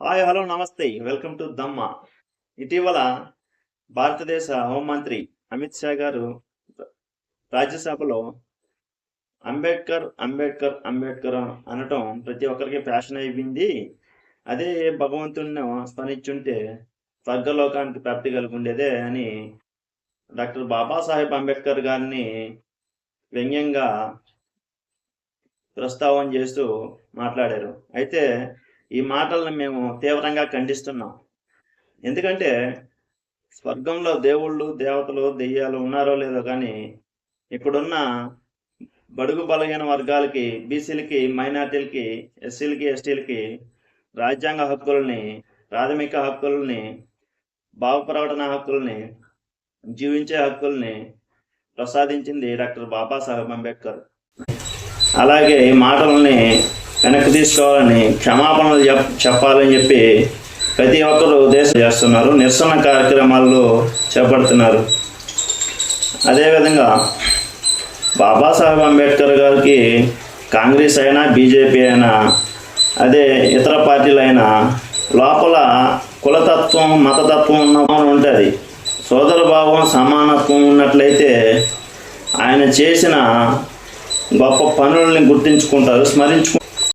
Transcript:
Hi hello నమస్తే. Welcome to దమ్మ ఇటీవల భారతదేశ హోంమంత్రి అమిత్ షా గారు రాజ్యసభలో అంబేద్కర్ అంబేద్కర్ అంబేద్కర్ అనటం ప్రతి ఒక్కరికి ఫ్యాషన్ అయిపోయింది. అదే భగవంతుడిని స్మరించుంటే స్వర్గలోకానికి ప్రాప్తి కలిగి ఉండేదే అని డాక్టర్ బాబాసాహెబ్ అంబేద్కర్ గారిని వ్యంగ్యంగా ప్రస్తావన చేస్తూ మాట్లాడారు. అయితే ఈ మాటలను మేము తీవ్రంగా ఖండిస్తున్నాం. ఎందుకంటే స్వర్గంలో దేవుళ్ళు దేవతలు దెయ్యాలు ఉన్నారో లేదో కానీ ఇప్పుడున్న బడుగు బలహీన వర్గాలకి బీసీలకి మైనార్టీలకి ఎస్సీలకి ఎస్టీలకి రాజ్యాంగ హక్కులని ప్రాథమిక హక్కుల్ని భావప్రకటన హక్కుల్ని జీవించే హక్కుల్ని ప్రసాదించింది డాక్టర్ బాబాసాహెబ్ అంబేద్కర్. అలాగే ఈ మాటలని వెనక్కి తీసుకోవాలని క్షమాపణలు చెప్పాలని చెప్పి ప్రతి ఒక్కరు దేశం చేస్తున్నారు. నిరసన కార్యక్రమాల్లో చేపడుతున్నారు. అదేవిధంగా బాబాసాహెబ్ అంబేద్కర్ గారికి కాంగ్రెస్ అయినా బీజేపీ అయినా అదే ఇతర పార్టీలైనా లోపల కులతత్వం మతతత్వం ఉన్న ఉంటుంది సోదర భావం సమానత్వం ఉన్నట్లయితే ఆయన చేసిన గొప్ప పనుల్ని గుర్తించుకుంటారు స్మరించుకుంటారు.